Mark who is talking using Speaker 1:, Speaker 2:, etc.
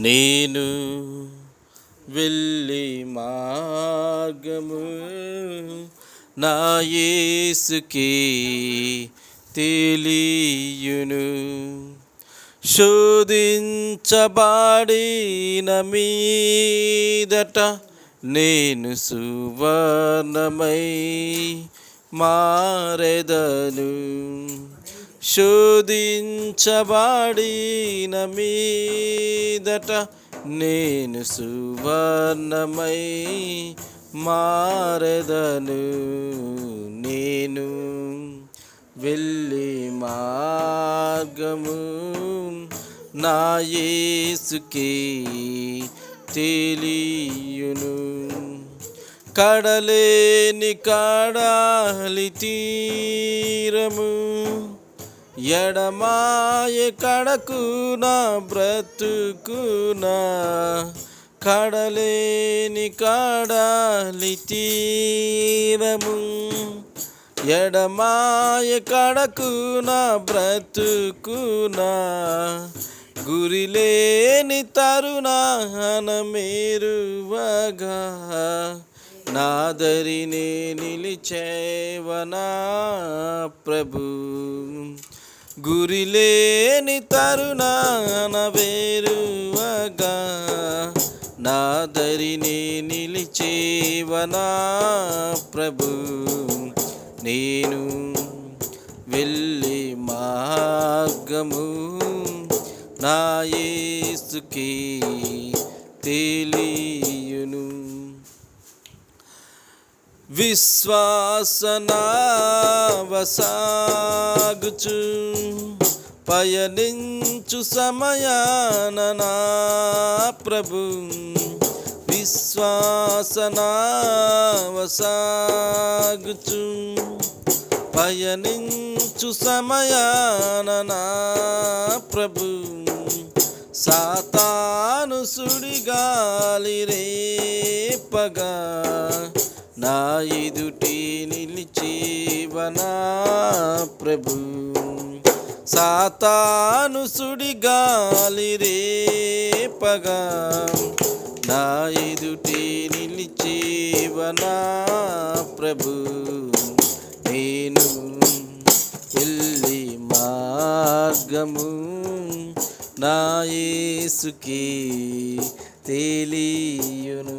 Speaker 1: నేను వెళ్ళి మార్గము నా యేసుకి తెలియును. శోధించబాడిన మీదట నేను సువర్ణమై మారెదను. శోధించబడిన మీదట నేను సువర్ణమై మారదను నేను. వెళ్ళి మార్గము నా యేసుకి తెలియును. కడలేని కడాలి తీరము ఎడమాయ కడకు నా బ్రతుకునా? కడలేని కడాలి తీరము. ఎడమాయ కడకు నా బ్రతుకునా గురిలేని తరుణాన మేరువగా? నాదరినే నిలిచేవనా ప్రభు? గురిలేని తరుణాన వేరువగా నాదరినే నిలిచేవనా ప్రభు నేను వెళ్ళి మార్గము నాయసుకి తెలియ తెలియును విశ్వాసనావసాగుచు పయనించు సమయాన నా ప్రభు. విశ్వాసనావసాగుచు పయనించు సమయాన నా ప్రభు. సాతాను సుడిగాలి రేపగా నా ఎదుటి నిలిచేవనా ప్రభు సాతాను సుడి గాలి రేపగా. నా ఎదుటి నిలిచేవనా ప్రభు నేను వెళ్ళి మార్గము నా యేసుకి తెలియను.